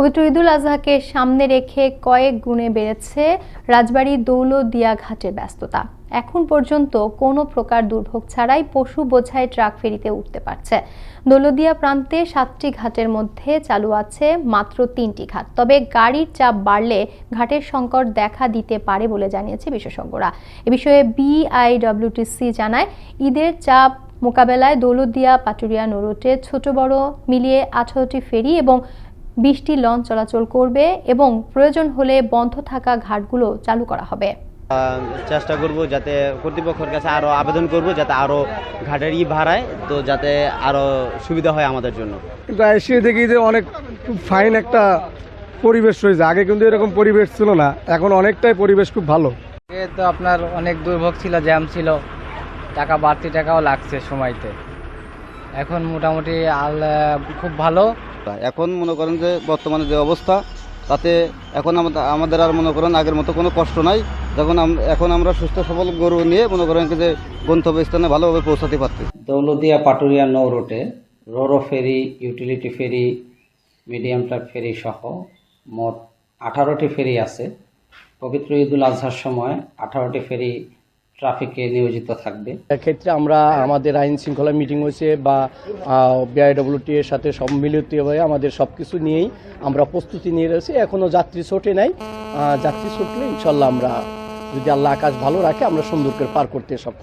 পবিত্র ঈদুল আজহাকে সামনে রেখে কয়েক গুণে বেড়েছে রাজবাড়ী দৌলতদিয়া ঘাটের ব্যস্ততা। এখন পর্যন্ত কোনো প্রকার দুর্ভোগ ছাড়াই পশু বোঝাই ট্রাক ফেরিতে উঠতে পারছে। দৌলদিয়া প্রান্তে সাতটি ঘাটের মধ্যে চালু আছে মাত্র তিনটি ঘাট। তবে গাড়ির চাপ বাড়লে ঘাটের সংকট দেখা দিতে পারে বলে জানিয়েছে বিশেষজ্ঞরা। এ বিষয়ে বিআইডব্লিউটিসি জানায়, ঈদের চাপ মোকাবেলায় দৌলদিয়া, পাটুরিয়া, নৌরুটে ছোট বড় মিলিয়ে আঠারোটি ফেরি এবং বিশটি লঞ্চ চলাচল করবে এবং প্রয়োজন হলে বন্ধ থাকা ঘাটগুলো চালু করা হবে। চেষ্টা করব যাতে কর্তৃপক্ষের কাছে আরও আবেদন করব যাতে আরও ঘাটের ই ভাড়ায় তো যাতে আরও সুবিধা হয় আমাদের জন্য। কিন্তু এসে দেখি যে অনেক ফাইন একটা পরিবেশ রয়েছে। আগে কিন্তু এরকম পরিবেশ ছিল না এখন অনেকটাই পরিবেশ খুব ভালো। আগে তো আপনার অনেক দুর্ভোগ ছিল জ্যাম ছিল টাকা বাড়তি টাকাও লাগছে সময়তে। এখন মোটামুটি আল খুব ভালো। এখন মনে করেন যে বর্তমানে যে অবস্থা, তাতে এখন আমাদের আর মনে করেন আগের মতো কোনো কষ্ট নাই। যখন এখন আমরা সুস্থ সবল গরু নিয়ে মনে করেন যে গন্তব্যস্থানে ভালোভাবে পৌঁছাতে পারতেছি। দৌলদিয়া পাটুরিয়া নৌ রুটে roro ferry utility ferry medium truck ferry সহ মোট আঠারোটি ফেরি আছে। পবিত্র ঈদুল আজহার সময় আঠারোটি ফেরি ট্রাফিকে নিয়োজিত থাকবে। ক্ষেত্রে আমরা আমাদের আইন শৃঙ্খলা মিটিং হয়েছে বা বিআইডব্লিউটি এর সাথে সম্মিলিত হয়ে আমাদের সব কিছু নিয়েই আমরা প্রস্তুতি নিয়ে রয়েছি। এখনও যাত্রী ছোটে নাই। যাত্রী ছুটলে ইনশাল্লাহ আমরা যদি আল্লাহ আকাশ ভালো রাখে, আমরা সুন্দর করে পার করতে সব